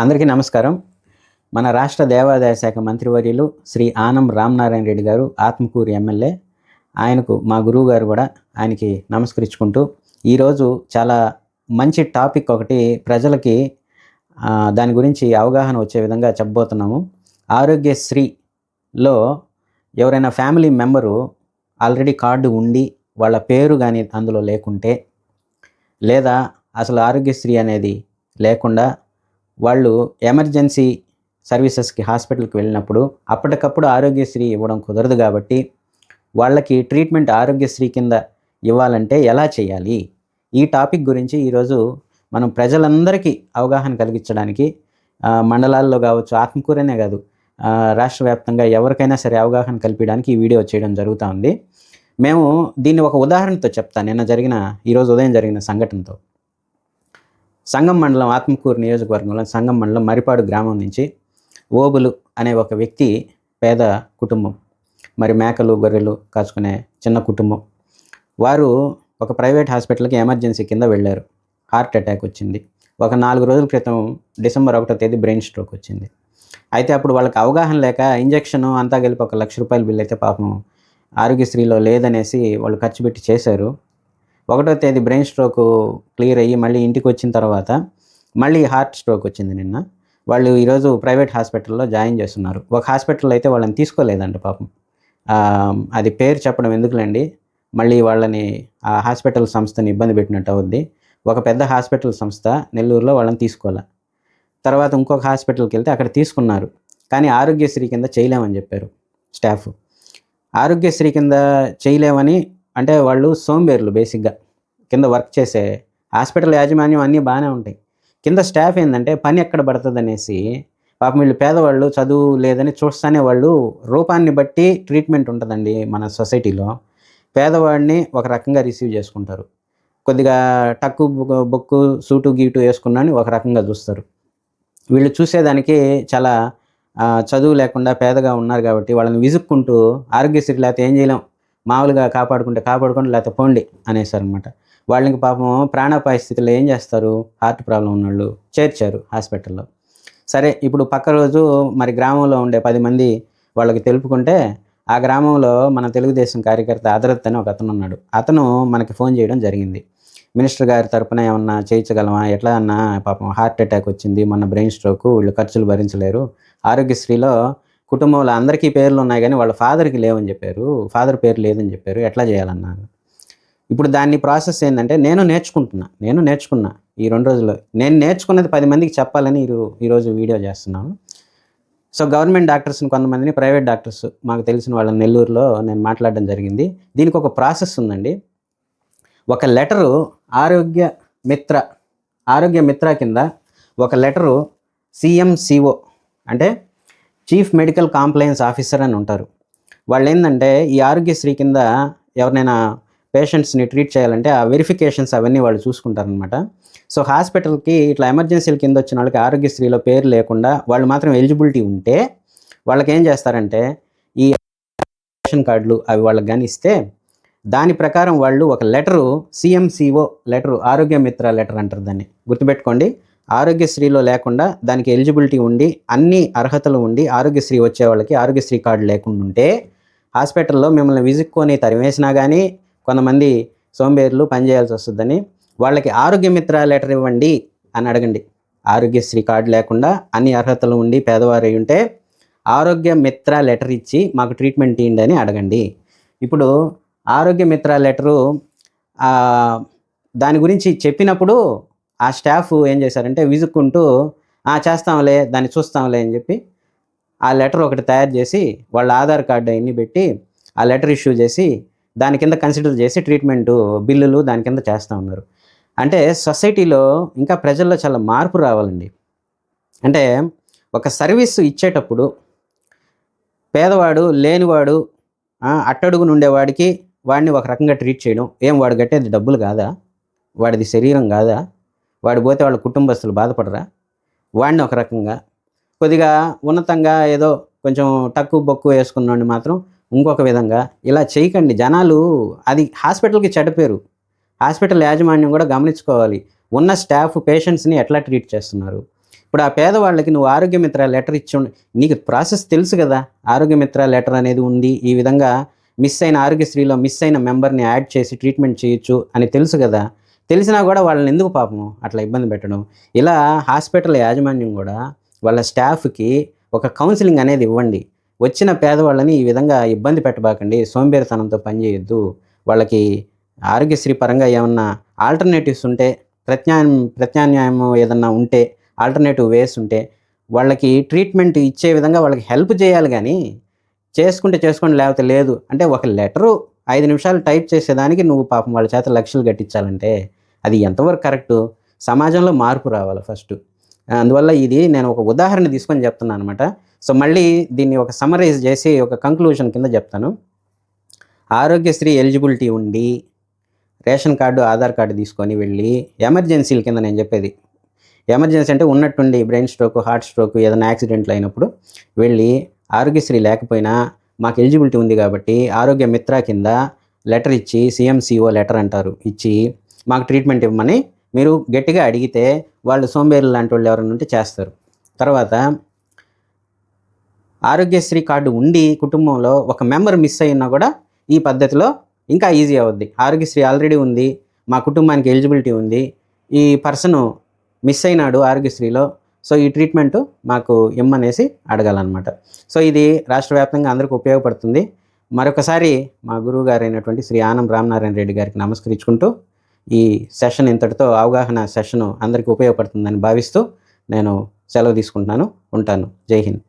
అందరికీ నమస్కారం. మన రాష్ట్ర దేవాదాయ శాఖ మంత్రివర్యులు శ్రీ ఆనం రామనారాయణ రెడ్డి గారు ఆత్మకూరు ఎమ్మెల్యే. ఆయనకు మా గురువు గారు కూడా ఆయనకి నమస్కరించుకుంటూ ఈరోజు చాలా మంచి టాపిక్ ఒకటి ప్రజలకి దాని గురించి అవగాహన వచ్చే విధంగా చెప్పబోతున్నాము. ఆరోగ్యశ్రీలో ఎవరైనా ఫ్యామిలీ మెంబరు ఆల్రెడీ కార్డు ఉండి వాళ్ళ పేరు కానీ అందులో లేకుంటే లేదా అసలు ఆరోగ్యశ్రీ అనేది లేకుండా వాళ్ళు ఎమర్జెన్సీ సర్వీసెస్కి హాస్పిటల్కి వెళ్ళినప్పుడు అప్పటికప్పుడు ఆరోగ్యశ్రీ ఇవ్వడం కుదరదు కాబట్టి వాళ్ళకి ట్రీట్మెంట్ ఆరోగ్యశ్రీ కింద ఇవ్వాలంటే ఎలా చేయాలి? ఈ టాపిక్ గురించి ఈరోజు మనం ప్రజలందరికీ అవగాహన కలిగించడానికి మండలాల్లో కావచ్చు ఆత్మకూరనే కాదు రాష్ట్ర వ్యాప్తంగా ఎవరికైనా సరే అవగాహన కల్పించడానికి ఈ వీడియో చేయడం జరుగుతూ ఉంది. మేము దీన్ని ఒక ఉదాహరణతో చెప్తాను. నిన్న జరిగిన ఈరోజు ఉదయం జరిగిన సంఘటనతో. సంగం మండలం ఆత్మకూరు నియోజకవర్గంలో సంగం మండలం మరిపాడు గ్రామం నుంచి ఓబులు అనే ఒక వ్యక్తి పేద కుటుంబం. మరి మేకలు గొర్రెలు కాచుకునే చిన్న కుటుంబం. వారు ఒక ప్రైవేట్ హాస్పిటల్కి ఎమర్జెన్సీ కింద వెళ్ళారు. హార్ట్ అటాక్ వచ్చింది. ఒక నాలుగు రోజుల క్రితం డిసెంబర్ ఒకటో తేదీ బ్రెయిన్ స్ట్రోక్ వచ్చింది. అయితే అప్పుడు వాళ్ళకి అవగాహన లేక ఇంజక్షన్ అంతా కలిపి ఒక లక్ష రూపాయల బిల్ అయితే పాపం ఆరోగ్యశ్రీలో లేదనేసి వాళ్ళు ఖర్చు పెట్టి చేశారు. ఒకటో తేదీ బ్రెయిన్ స్ట్రోక్ క్లియర్ అయ్యి మళ్ళీ ఇంటికి వచ్చిన తర్వాత మళ్ళీ హార్ట్ స్ట్రోక్ వచ్చింది నిన్న. వాళ్ళు ఈరోజు ప్రైవేట్ హాస్పిటల్లో జాయిన్ చేస్తున్నారు. ఒక హాస్పిటల్లో అయితే వాళ్ళని తీసుకోలేదంట పాపం. అది పేరు చెప్పడం ఎందుకులేండి? మళ్ళీ వాళ్ళని ఆ హాస్పిటల్ సంస్థని ఇబ్బంది పెట్టినట్టు అవుద్ది. ఒక పెద్ద హాస్పిటల్ సంస్థ నెల్లూరులో వాళ్ళని తీసుకోవాలి. తర్వాత ఇంకొక హాస్పిటల్కి వెళ్తే అక్కడ తీసుకున్నారు. కానీ ఆరోగ్యశ్రీ కింద చేయలేమని చెప్పారు స్టాఫ్. ఆరోగ్యశ్రీ కింద చేయలేమని అంటే వాళ్ళు సోంబేర్లు బేసిక్గా. కింద వర్క్ చేసే హాస్పిటల్ యాజమాన్యం అన్నీ బాగానే ఉంటాయి. కింద స్టాఫ్ ఏంటంటే పని ఎక్కడ పడుతుంది అనేసి పాపం వీళ్ళు పేదవాళ్ళు చదువు లేదని చూస్తానే వాళ్ళు రూపాన్ని బట్టి ట్రీట్మెంట్ ఉంటుందండి మన సొసైటీలో. పేదవాడిని ఒక రకంగా రిసీవ్ చేసుకుంటారు. కొద్దిగా టక్కు బొక్కు సూటు గీటు వేసుకున్నాను ఒక రకంగా చూస్తారు. వీళ్ళు చూసేదానికి చాలా చదువు లేకుండా పేదగా ఉన్నారు కాబట్టి వాళ్ళని విసుక్కుంటూ ఆరోగ్యశ్రీ లేకపోతే ఏం చేయలేం. మామూలుగా కాపాడుకుంటే కాపాడుకోండి లేకపోతే పోండి అనేసారు అనమాట వాళ్ళకి పాపం ప్రాణాపాయ స్థితిలో ఏం చేస్తారు? హార్ట్ ప్రాబ్లం ఉన్నోళ్ళు చేర్చారు హాస్పిటల్లో. సరే ఇప్పుడు పక్క రోజు మరి గ్రామంలో ఉండే పది మంది వాళ్ళకి తెలుపుకుంటే ఆ గ్రామంలో మన తెలుగుదేశం కార్యకర్త అదరత్ అని ఒక అతను ఉన్నాడు. అతను మనకి ఫోన్ చేయడం జరిగింది. మినిస్టర్ గారి తరపున ఏమన్నా చేయించగలమా? ఎట్లా అన్నా పాపం హార్ట్ అటాక్ వచ్చింది మన బ్రెయిన్ స్ట్రోక్ వీళ్ళు ఖర్చులు భరించలేరు. ఆరోగ్యశ్రీలో కుటుంబంలో అందరికీ పేర్లు ఉన్నాయి కానీ వాళ్ళ ఫాదర్కి లేవని చెప్పారు. ఫాదర్ పేరు లేదని చెప్పారు. ఎట్లా చేయాలన్నా ఇప్పుడు దాన్ని ప్రాసెస్ ఏంటంటే నేను నేర్చుకుంటున్నా. నేను నేర్చుకున్నా ఈ రెండు రోజుల్లో. నేను నేర్చుకున్నది పది మందికి చెప్పాలని ఈరో ఈరోజు వీడియో చేస్తున్నాను. సో గవర్నమెంట్ డాక్టర్స్ని కొంతమందిని ప్రైవేట్ డాక్టర్స్ మాకు తెలిసిన వాళ్ళ నెల్లూరులో నేను మాట్లాడడం జరిగింది. దీనికి ఒక ప్రాసెస్ ఉందండి. ఒక లెటరు ఆరోగ్య మిత్ర ఆరోగ్య మిత్ర కింద ఒక లెటరు సిఎంసిఓ అంటే చీఫ్ మెడికల్ కాంప్లయన్స్ ఆఫీసర్ అని ఉంటారు. వాళ్ళు ఏంటంటే ఈ ఆరోగ్యశ్రీ కింద ఎవరినైనా పేషెంట్స్ని ట్రీట్ చేయాలంటే ఆ వెరిఫికేషన్స్ అవన్నీ వాళ్ళు చూసుకుంటారనమాట సో హాస్పిటల్కి ఇట్లా ఎమర్జెన్సీల కింద వచ్చిన వాళ్ళకి ఆరోగ్యశ్రీలో పేరు లేకుండా వాళ్ళు మాత్రం ఎలిజిబిలిటీ ఉంటే వాళ్ళకి ఏం చేస్తారంటే ఈ రేషన్ కార్డులు అవి వాళ్ళకి కానీ ఇస్తే దాని ప్రకారం వాళ్ళు ఒక లెటరు సిఎంసిఓ లెటరు ఆరోగ్య మిత్ర లెటర్ అంటారు దాన్ని. గుర్తుపెట్టుకోండి. ఆరోగ్యశ్రీలో లేకుండా దానికి ఎలిజిబిలిటీ ఉండి అన్ని అర్హతలు ఉండి ఆరోగ్యశ్రీ వచ్చే వాళ్ళకి ఆరోగ్యశ్రీ కార్డు లేకుండా ఉంటే హాస్పిటల్లో మిమ్మల్ని విసుక్కొని తరిమేసినా కానీ కొంతమంది సోంబేర్లు పనిచేయాల్సి వస్తుందని వాళ్ళకి ఆరోగ్య మిత్ర లెటర్ ఇవ్వండి అని అడగండి. ఆరోగ్యశ్రీ కార్డు లేకుండా అన్ని అర్హతలు ఉండి పేదవారు అయి ఉంటే ఆరోగ్య మిత్ర లెటర్ ఇచ్చి మాకు ట్రీట్మెంట్ ఇవ్వండి అని అడగండి. ఇప్పుడు ఆరోగ్య మిత్ర లెటరు దాని గురించి చెప్పినప్పుడు ఆ స్టాఫ్ ఏం చేశారంటే విసుక్కుంటూ "ఆ, చేస్తాంలే దాన్ని చూస్తాంలే అని చెప్పి ఆ లెటర్ ఒకటి తయారు చేసి వాళ్ళ ఆధార్ కార్డు అవన్నీ పెట్టి ఆ లెటర్ ఇష్యూ చేసి దాని కింద కన్సిడర్ చేసి ట్రీట్మెంట్ బిల్లులు దాని కింద చేస్తూ ఉన్నారు. అంటే సొసైటీలో ఇంకా ప్రజల్లో చాలా మార్పు రావాలండి. అంటే ఒక సర్వీస్ ఇచ్చేటప్పుడు పేదవాడు లేనివాడు ఆ, ఉండేవాడికి వాడిని ఒక రకంగా ట్రీట్ చేయడం ఏం వాడు కట్టేది డబ్బులు కాదా? వాడిది శరీరం కాదా? వాడు పోతే వాళ్ళ కుటుంబస్తులు బాధపడరా? వాడిని ఒక రకంగా. కొద్దిగా ఉన్నతంగా ఏదో కొంచెం తక్కువ బొక్కు వేసుకున్నవాడిని మాత్రం ఇంకొక విధంగా. ఇలా చేయకండి. జనాలు అది హాస్పిటల్కి చెడ్డ పేరు. హాస్పిటల్ యాజమాన్యం కూడా గమనించుకోవాలి. ఉన్న స్టాఫ్ పేషెంట్స్ని ఎట్లా ట్రీట్ చేస్తున్నారు? ఇప్పుడు ఆ పేదవాళ్ళకి నువ్వు ఆరోగ్య మిత్ర లెటర్ ఇచ్చి ఉండి. నీకు ప్రాసెస్ తెలుసు కదా? ఆరోగ్య మిత్ర లెటర్ అనేది ఉంది. ఈ విధంగా మిస్ అయిన ఆరోగ్యశ్రీలో మిస్ అయిన మెంబర్ని యాడ్ చేసి ట్రీట్మెంట్ చేయొచ్చు అని తెలుసు కదా? తెలిసినా కూడా వాళ్ళని ఎందుకు పాపం అట్లా ఇబ్బంది పెట్టడం? ఇలా హాస్పిటల్ యాజమాన్యం కూడా వాళ్ళ స్టాఫ్కి ఒక కౌన్సిలింగ్ అనేది ఇవ్వండి. వచ్చిన పేదవాళ్ళని ఈ విధంగా ఇబ్బంది పెట్టబాకండి సోంబేరితనంతో పనిచేయొద్దు వాళ్ళకి ఆరోగ్యశ్రీ పరంగా ఏమన్నా ఆల్టర్నేటివ్స్ ఉంటే ప్రత్యాన్ ప్రత్యామ్నాయం ఏదన్నా ఉంటే ఆల్టర్నేటివ్ వేస్ ఉంటే వాళ్ళకి ట్రీట్మెంట్ ఇచ్చే విధంగా వాళ్ళకి హెల్ప్ చేయాలి కానీ చేసుకుంటే చేసుకోండి లేకపోతే లేదు. అంటే ఒక లెటరు ఐదు నిమిషాలు టైప్ చేసేదానికి నువ్వు పాపం వాళ్ళ చేత లక్షలు కట్టించాలంటే అది ఎంతవరకు కరెక్టు? సమాజంలో మార్పు రావాలి ఫస్ట్. అందువల్ల ఇది నేను ఒక ఉదాహరణ తీసుకొని చెప్తున్నాను అనమాట. సో మళ్ళీ దీన్ని ఒక సమరైజ్ చేసి ఒక కంక్లూషన్ కింద చెప్తాను. ఆరోగ్యశ్రీ ఎలిజిబిలిటీ ఉండి రేషన్ కార్డు ఆధార్ కార్డు తీసుకొని వెళ్ళి ఎమర్జెన్సీల కింద నేను చెప్పేది. ఎమర్జెన్సీ అంటే ఉన్నట్టుండి బ్రెయిన్ స్ట్రోక్ హార్ట్ స్ట్రోక్ ఏదైనా యాక్సిడెంట్లు అయినప్పుడు వెళ్ళి ఆరోగ్యశ్రీ లేకపోయినా మాకు ఎలిజిబిలిటీ ఉంది కాబట్టి ఆరోగ్య మిత్ర కింద లెటర్ ఇచ్చి సిఎంసిఓ లెటర్ అంటారు. ఇచ్చి మాకు ట్రీట్మెంట్ ఇవ్వమని మీరు గట్టిగా అడిగితే వాళ్ళు సోంబేరులు లాంటి వాళ్ళు ఎవరైనా ఉంటే చేస్తారు. తర్వాత ఆరోగ్యశ్రీ కార్డు ఉండి కుటుంబంలో ఒక మెంబర్ మిస్ అయినా కూడా ఈ పద్ధతిలో ఇంకా ఈజీ అవుద్ది. ఆరోగ్యశ్రీ ఆల్రెడీ ఉంది మా కుటుంబానికి ఎలిజిబిలిటీ ఉంది ఈ పర్సన్ మిస్ అయినాడు ఆరోగ్యశ్రీలో సో ఈ ట్రీట్మెంట్ మాకు ఇమ్మనేసి అడగాలన్నమాట. సో ఇది రాష్ట్ర వ్యాప్తంగా అందరికీ ఉపయోగపడుతుంది. మరొకసారి మా గురువు గారైనటువంటి శ్రీ ఆనం రామనారాయణ రెడ్డి గారికి నమస్కరించుకుంటూ ఈ సెషన్ ఇంతటితో అవగాహన సెషను అందరికీ ఉపయోగపడుతుందని భావిస్తూ నేను సెలవు తీసుకుంటున్నాను. ఉంటాను. జై హింద్.